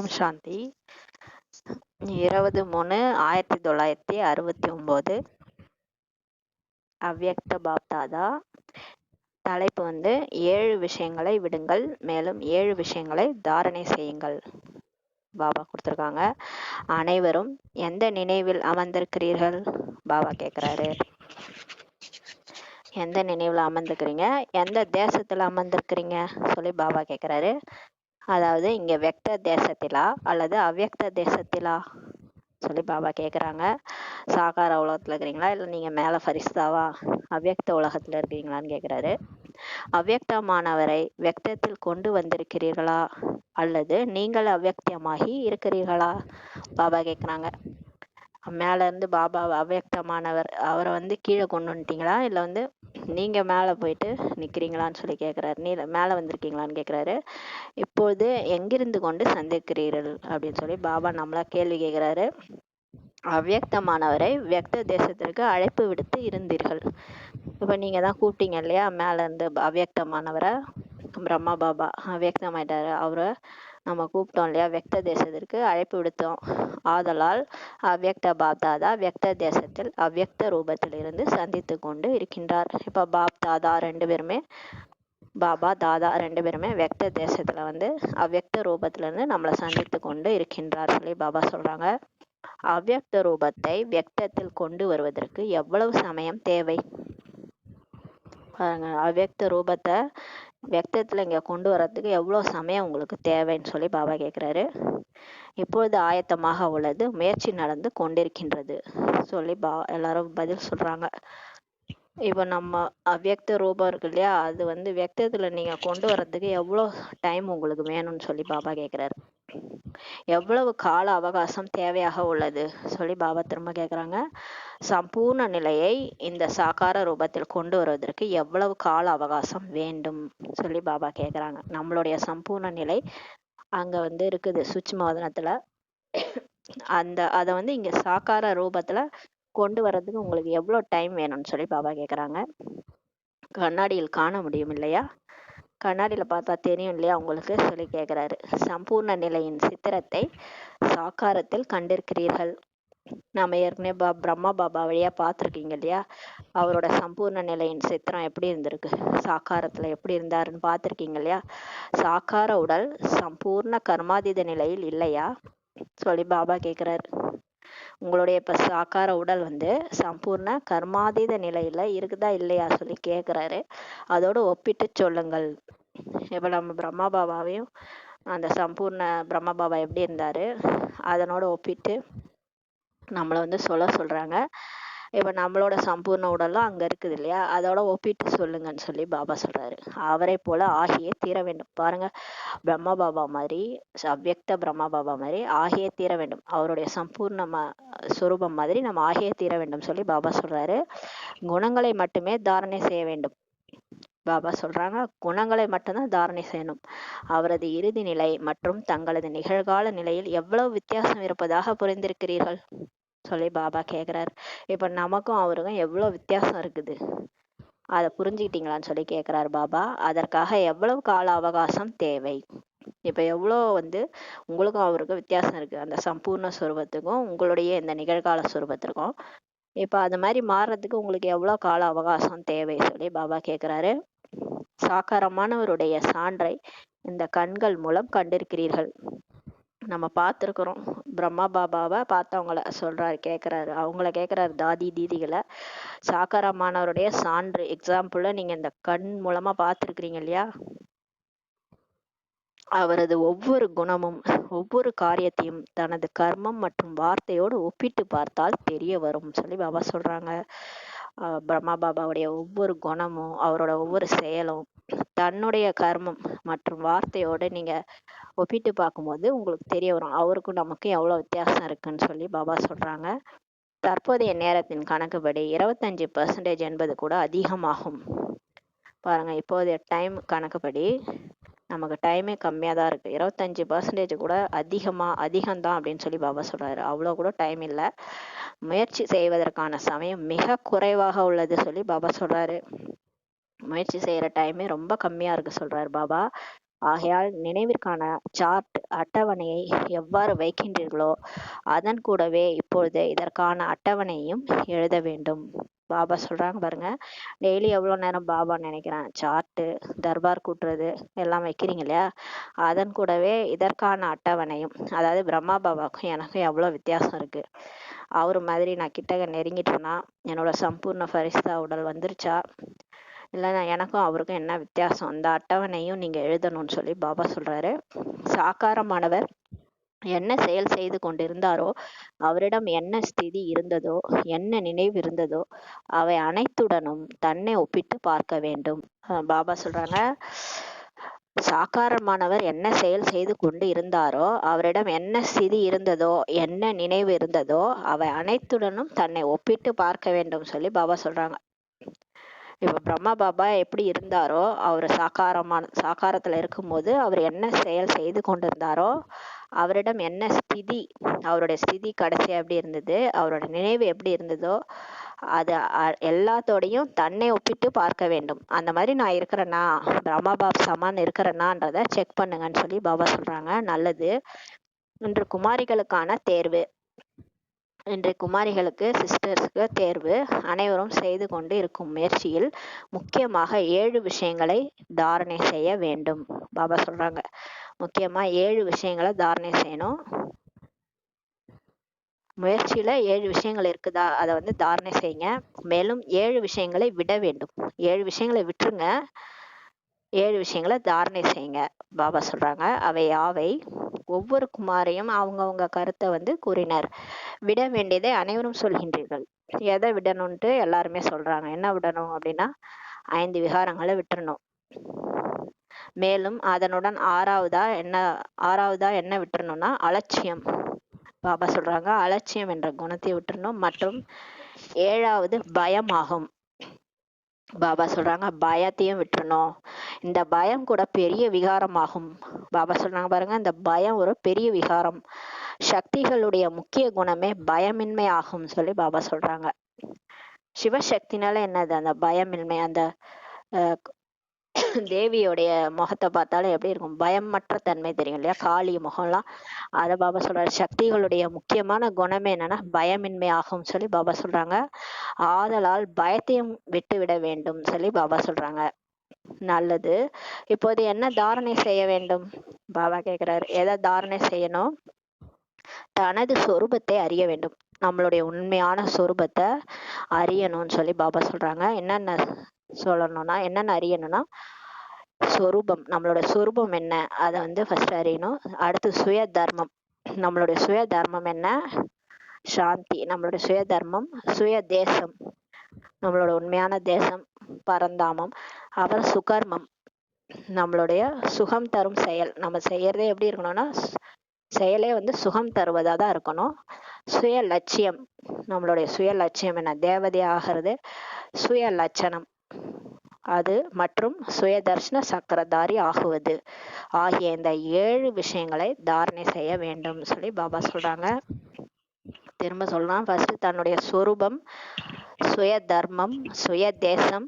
ஓம் சாந்தி. இருபது மூணு ஆயிரத்தி தொள்ளாயிரத்தி அறுபத்தி ஒம்பது. அவ்யக்த பாப்தாதா. தலைப்பு வந்து ஏழு விஷயங்களை விடுங்கள் மேலும் ஏழு விஷயங்களை தாரணை செய்யுங்கள். பாபா கொடுத்துருக்காங்க. அனைவரும் எந்த நினைவில் அமர்ந்திருக்கிறீர்கள்? பாபா கேட்குறாரு எந்த நினைவில் அமர்ந்துக்கிறீங்க எந்த தேசத்தில் அமர்ந்திருக்கிறீங்க? சொல்லி பாபா கேட்குறாரு அதாவது இங்கே வெக்த தேசத்திலா அல்லது அவ்யக்த தேசத்திலா? சொல்லி பாபா கேட்குறாங்க சாகார உலகத்தில் இருக்கிறீங்களா? இல்லை நீங்கள் மேலே ஃபரிஸ்தாவா அவ்யக்த உலகத்தில் இருக்கிறீங்களான்னு கேட்குறாரு அவ்யக்தமானவரை வெக்தத்தில் கொண்டு வந்திருக்கிறீர்களா? அல்லது நீங்கள் அவ்வக்தியமாகி இருக்கிறீர்களா? பாபா கேட்குறாங்க மேல இருந்து பாபா அவ்வக்தமானவர் அவரை வந்து கீழே கொண்டு வந்துட்டீங்களா? இல்லை வந்து நீங்கள் மேலே போயிட்டு நிற்கிறீங்களான்னு சொல்லி கேட்குறாரு நீ மேலே வந்திருக்கீங்களான்னு கேட்குறாரு இப்போது எங்கிருந்து கொண்டு சந்திக்கிறீர்கள் அப்படின்னு சொல்லி பாபா நம்மளா கேள்வி கேட்குறாரு அவ்யக்தமானவரை வியக்த தேசத்திற்கு அழைப்பு விடுத்து இருந்தீர்கள். இப்போ நீங்கள் தான் கூப்பிட்டீங்க இல்லையா? மேலே இருந்து அவ்யக்தமானவரை பிரம்மா பாபா அவ்யக்தமாயிட்டாரு அவரை நம்ம கூப்பிட்டோம் இல்லையா? வெக்த தேசத்திற்கு அழைப்பு விடுத்தோம். ஆதலால் அவ்யக்த பாப் தாதா வெக்த தேசத்தில் அவ்யக்த ரூபத்திலிருந்து சந்தித்து கொண்டு இருக்கின்றார். இப்போ பாப் தாதா ரெண்டு பேருமே பாபா தாதா ரெண்டு பேருமே வெக்த தேசத்துல வந்து அவ்யக்த ரூபத்திலிருந்து நம்மளை சந்தித்து கொண்டு இருக்கின்றார் சொல்லி பாபா சொல்றாங்க. அவ்யக்த ரூபத்தை வியக்தத்தில் கொண்டு வருவதற்கு எவ்வளவு சமயம் தேவை? பாருங்க அவ்யக்த ரூபத்தை வெக்தத்தில் இங்கே கொண்டு வரத்துக்கு எவ்வளோ சமயம் உங்களுக்கு தேவைன்னு சொல்லி பாபா கேட்குறாரு இப்பொழுது ஆயத்தமாக உள்ளது முயற்சி நடந்து கொண்டிருக்கின்றது சொல்லி பா எல்லாரும் பதில் சொல்கிறாங்க இப்போ நம்ம அவ்யக்த ரூபம் இருக்கு இல்லையா அது வந்து வெக்தத்தில் நீங்கள் கொண்டு வரதுக்கு எவ்வளோ டைம் உங்களுக்கு வேணும்னு சொல்லி பாபா கேட்குறாரு எவ்வளவு கால அவகாசம் தேவையாக உள்ளது? சொல்லி பாபா திரும்ப கேட்குறாங்க சம்பூர்ண நிலையை இந்த சாகார ரூபத்தில் கொண்டு வருவதற்கு எவ்வளவு கால அவகாசம் வேண்டும்? சொல்லி பாபா கேட்குறாங்க நம்மளுடைய சம்பூர்ண நிலை அங்கே வந்து இருக்குது. சுட்சுமோதனத்துல அந்த அதை வந்து இங்கே சாக்கார ரூபத்தில் கொண்டு வர்றதுக்கு உங்களுக்கு எவ்வளோ டைம் வேணும்னு சொல்லி பாபா கேட்குறாங்க கண்ணாடியில் காண முடியும் இல்லையா? கண்ணாடியில் பார்த்தா தெரியும் இல்லையா அவங்களுக்கு சொல்லி கேட்குறாரு சம்பூர்ண நிலையின் சித்திரத்தை சாக்காரத்தில் கண்டிருக்கிறீர்கள். நம்ம ஏற்கனவே பா பிரம்மா பாபா வழியாக பார்த்துருக்கீங்க இல்லையா? அவரோட சம்பூர்ண நிலையின் சித்திரம் எப்படி இருந்திருக்கு? சாக்காரத்தில் எப்படி இருந்தாருன்னு பார்த்துருக்கீங்க இல்லையா? சாக்கார உடல் சம்பூர்ண கர்மாதீத நிலையில் இல்லையா? சொல்லி பாபா கேட்குறாரு உங்களுடைய இப்ப சாக்கார உடல் வந்து சம்பூர்ண கர்மாதீத நிலையில இருக்குதா இல்லையா சொல்லி கேட்குறாரு அதோடு ஒப்பிட்டு சொல்லுங்கள். இப்போ நம்ம பிரம்மா பாபாவையும் அந்த சம்பூர்ண பிரம்மா பாபா எப்படி இருந்தாரு அதனோட ஒப்பிட்டு நம்மளை வந்து சொல்ல சொல்றாங்க. இப்போ நம்மளோட சம்பூர்ண உடலும் அங்க இருக்குது இல்லையா? அதோட ஒப்பிட்டு சொல்லுங்கன்னு சொல்லி பாபா சொல்றாரு. அவரை போல ஆகியே தீர வேண்டும். பாருங்க பிரம்மா பாபா மாதிரி அவ்வக்த பிரம்மா பாபா மாதிரி ஆகியே தீர வேண்டும். அவருடைய சம்பூர்ண சுரூபம் மாதிரி நம்ம ஆகியே தீர வேண்டும் சொல்லி பாபா சொல்றாரு. குணங்களை மட்டுமே தாரணை செய்ய வேண்டும். பாபா சொல்றாங்க குணங்களை மட்டும்தான் தாரணை செய்யணும். அவரது இறுதி நிலை மற்றும் தங்களது நிகழ்கால நிலையில் எவ்வளவு வித்தியாசம் இருப்பதாக புரிந்திருக்கிறீர்கள்? சொல்லி பாபா கேட்குறாரு இப்போ நமக்கும் அவருக்கும் எவ்வளவு வித்தியாசம் இருக்குது? அதை புரிஞ்சுக்கிட்டீங்களான்னு சொல்லி கேட்குறாரு பாபா. அதற்காக எவ்வளவு கால அவகாசம் தேவை? இப்போ எவ்வளோ வந்து உங்களுக்கும் அவருக்கும் வித்தியாசம் இருக்கு. அந்த சம்பூர்ண சுரூபத்துக்கும் உங்களுடைய இந்த நிகழ்கால சுரூபத்திற்கும். இப்போ அது மாதிரி மாறுறதுக்கு உங்களுக்கு எவ்வளவு கால அவகாசம் தேவை சொல்லி பாபா கேட்குறாரு சாக்காரமானவருடைய சான்றை இந்த கண்கள் மூலம் கண்டிருக்கிறீர்கள். நம்ம பார்த்துருக்குறோம். பிரம்மா பாபாவை பார்த்தவங்கள சொல்கிறாரு கேட்குறாரு அவங்கள கேட்குறாரு தாதி தீதிகளை. சாக்காரமானவருடைய சான்று எக்ஸாம்பிளில் நீங்கள் இந்த கண் மூலமாக பார்த்துருக்கிறீங்க இல்லையா? அவரது ஒவ்வொரு குணமும் ஒவ்வொரு காரியத்தையும் தனது கர்மம் மற்றும் வார்த்தையோடு ஒப்பிட்டு பார்த்தால் தெரிய வரும் சொல்லி பாபா சொல்கிறாங்க பிரம்மா பாபாவுடைய ஒவ்வொரு குணமும் அவரோட ஒவ்வொரு செயலும் தன்னுடைய கர்மம் மற்றும் வார்த்தையோட நீங்க ஒப்பிட்டு பார்க்கும்போது உங்களுக்கு தெரிய வரும். அவருக்கும் நமக்கும் எவ்வளவு வித்தியாசம் இருக்குன்னு சொல்லி பாபா சொல்றாங்க. தற்போதைய நேரத்தின் கணக்குப்படி இருபத்தஞ்சு பர்சன்டேஜ் என்பது கூட அதிகமாகும். பாருங்க இப்போதைய டைம் கணக்குப்படி நமக்கு டைமே கம்மியாக தான் இருக்குது இருபத்தஞ்சி பர்சன்டேஜ் கூட அதிகமாக அதிகம்தான் அப்படின்னு சொல்லி பாபா சொல்கிறாரு அவ்வளோ கூட டைம் இல்லை. முயற்சி செய்வதற்கான சமயம் மிக குறைவாக உள்ளது சொல்லி பாபா சொல்கிறாரு முயற்சி செய்கிற டைமே ரொம்ப கம்மியாக இருக்கு சொல்கிறார் பாபா. ஆகையால் நினைவிற்கான சார்ட் அட்டவணையை எவ்வாறு வைக்கின்றீர்களோ அதன் கூடவே இப்பொழுது இதற்கான அட்டவணையும் எழுத வேண்டும். பாபா சொல்றாங்க பாருங்க டெய்லி எவ்வளோ நேரம் பாபா நினைக்கிறேன்? சார்ட்டு தர்பார் கூட்டுறது எல்லாம் வைக்கிறீங்க இல்லையா? அதன் கூடவே இதற்கான அட்டவணையும் அதாவது பிரம்மா பாபாவுக்கும் எனக்கும் எவ்வளோ வித்தியாசம் இருக்கு. அவர் மாதிரி நான் கிட்டக நெருங்கிட்டேன்னா என்னோட சம்பூர்ண ஃபரிஸ்தா உடல் வந்துருச்சா? இல்லைனா எனக்கும் அவருக்கும் என்ன வித்தியாசம்? அந்த அட்டவணையும் நீங்க எழுதணும்னு சொல்லி பாபா சொல்றாரு. சாக்காரமானவர் என்ன செயல் செய்து கொண்டிருந்தாரோ அவரிடம் என்ன ஸ்திதி இருந்ததோ என்ன நினைவு இருந்ததோ அவை அனைத்துடனும் தன்னை ஒப்பிட்டு பார்க்க வேண்டும். பாபா சொல்றாங்க சாக்காரமானவர் என்ன செயல் செய்து கொண்டு இருந்தாரோ அவரிடம் என்ன ஸ்திதி இருந்ததோ என்ன நினைவு இருந்ததோ அவை அனைத்துடனும் தன்னை ஒப்பிட்டு பார்க்க வேண்டும் சொல்லி பாபா சொல்றாங்க. இப்போ பிரம்மா பாபா எப்படி இருந்தாரோ அவர் சாக்காரமான சாக்காரத்தில் இருக்கும்போது அவர் என்ன செயல் செய்து கொண்டிருந்தாரோ அவரிடம் என்ன ஸ்திதி அவருடைய ஸ்திதி கடைசி எப்படி இருந்தது அவரோட நினைவு எப்படி இருந்ததோ அது எல்லாத்தோடையும் தன்னை ஒப்பிட்டு பார்க்க வேண்டும். அந்த மாதிரி நான் இருக்கிறேன்னா பிரம்மா பாப் சமான் இருக்கிறேன்னான்றத செக் பண்ணுங்கன்னு சொல்லி பாபா சொல்கிறாங்க நல்லது. இன்று குமாரிகளுக்கான தேர்வு. இன்றைய குமாரிகளுக்கு சிஸ்டர்ஸ்க்கு தேர்வு அனைவரும் செய்து கொண்டு இருக்கும் முயற்சியில் முக்கியமாக ஏழு விஷயங்களை தாரணை செய்ய வேண்டும். பாபா சொல்றாங்க. முக்கியமா ஏழு விஷயங்களை தாரணை செய்யணும். முயற்சியில ஏழு விஷயங்கள் இருக்குதா? அதை வந்து தாரணை செய்யுங்க. மேலும் ஏழு விஷயங்களை விட வேண்டும். ஏழு விஷயங்களை விட்டுருங்க. ஏழு விஷயங்களை தாரணை செய்யுங்க. பாபா சொல்றாங்க அவை யாவை? ஒவ்வொரு குமாரையும் அவங்கவுங்க கருத்தை வந்து கூறினர். விட வேண்டியதை அனைவரும் சொல்கின்றீர்கள். எதை விடணும்ட்டு எல்லாருமே சொல்றாங்க. என்ன விடணும் அப்படின்னா ஐந்து விகாரங்களை விட்டுறணும். மேலும் அதனுடன் ஆறாவதா என்ன ஆறாவதா என்ன விட்டுறணும்னா அலட்சியம். பாபா சொல்றாங்க அலட்சியம் என்ற குணத்தை விட்டுறணும். மற்றும் ஏழாவது பயம் ஆகும் பாபா சொல்றாங்க பயத்தையும் விட்டுறணும். இந்த பயம் கூட பெரிய விகாரமாகும். பாபா சொல்றாங்க பாருங்க இந்த பயம் ஒரு பெரிய விகாரம். சக்திகளுடைய முக்கிய குணமே பயமின்மை ஆகும் சொல்லி பாபா சொல்றாங்க. சிவசக்தினால என்னது? அந்த பயமின்மை அந்த தேவியோடைய முகத்தை பார்த்தாலும் எப்படி இருக்கும்? பயமற்ற தன்மை தெரியும் இல்லையா? காளி முகம்லாம். அத பாபா சொல்றாரு. சக்திகளுடைய முக்கியமான குணமே என்னன்னா பயமின்மை ஆகும் சொல்லி பாபா சொல்றாங்க. ஆதலால் பயத்தையும் விட்டு விட வேண்டும் சொல்லி பாபா சொல்றாங்க. நல்லது. இப்போது என்ன தாரணை செய்ய வேண்டும்? பாபா கேக்குறாரு. எதை தாரணை செய்யணும்? தனது சொரூபத்தை அறிய வேண்டும். நம்மளுடைய உண்மையான சொரூபத்தை அறியணும்னு சொல்லி பாபா சொல்றாங்க. என்னென்ன சொல்லணும்னா என்னென்ன அறியணும்னா சொரூபம். நம்மளோட சொரூபம் என்ன? அதை வந்து ஃபர்ஸ்ட் அறியணும். அடுத்து சுய தர்மம் நம்மளுடைய சுய தர்மம் என்ன? சாந்தி. நம்மளுடைய சுய தர்மம் சுய தேசம் நம்மளோட உண்மையான தேசம் பரந்தாமம். அப்புறம் சுகர்மம். நம்மளுடைய சுகம் தரும் செயல். நம்ம செய்யறதே எப்படி இருக்கணும்னா செயலே வந்து சுகம் தருவதா தான் இருக்கணும். சுய லட்சியம் நம்மளுடைய சுய லட்சியம் என்ன? தேவதை ஆகிறது சுய லட்சணம் அது மற்றும் சுயதர்ஷன சக்கரதாரி ஆகுவது. ஆகிய இந்த ஏழு விஷயங்களை தாரணை செய்ய வேண்டும் சொல்லி பாபா சொல்றாங்க. திரும்ப சொல்லலாம். ஃபர்ஸ்ட் தன்னுடைய சொரூபம் சுய தர்மம் சுய தேசம்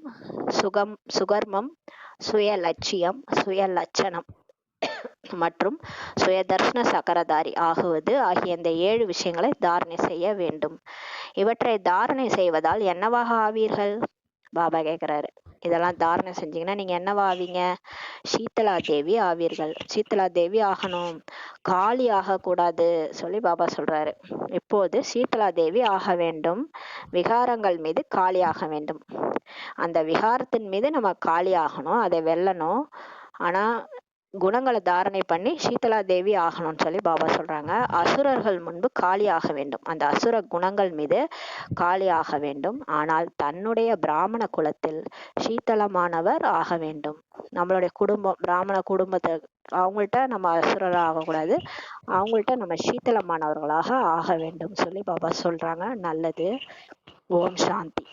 சுகம் சுகர்மம் சுய லட்சியம் சுய லட்சணம் மற்றும் சுயதர்ஷன சக்கரதாரி ஆகுவது ஆகிய இந்த ஏழு விஷயங்களை தாரணை செய்ய வேண்டும். இவற்றை தாரணை செய்வதால் என்னவாக ஆவீர்கள்? பாபா கேட்குறாரு இதெல்லாம் தாரணை செஞ்சீங்கன்னா நீங்க என்னவா ஆவீங்க? சீத்தலா தேவி ஆவீர்கள். சீத்தலா தேவி ஆகணும். காளி ஆகக்கூடாது சொல்லி பாபா சொல்றாரு. இப்போது சீத்தலா தேவி ஆக வேண்டும். விகாரங்கள் மீது காளி ஆக வேண்டும். அந்த விகாரத்தின் மீது நம்ம காளி ஆகணும். அதை வெல்லணும். ஆனா குணங்களை தாரணை பண்ணி சீதலா தேவி ஆகணும்னு சொல்லி பாபா சொல்றாங்க. அசுரர்கள் முன்பு காலியாக ஆக வேண்டும். அந்த அசுர குணங்கள் மீது காலியாக ஆக வேண்டும். ஆனால் தன்னுடைய பிராமண குலத்தில் சீதளமானவர் ஆக வேண்டும். நம்மளுடைய குடும்பம் பிராமண குடும்பத்தை அவங்கள்ட்ட நம்ம அசுரராக ஆகக்கூடாது. அவங்கள்ட்ட நம்ம சீத்தளமானவர்களாக ஆக வேண்டும் சொல்லி பாபா சொல்றாங்க. நல்லது. ஓம் சாந்தி.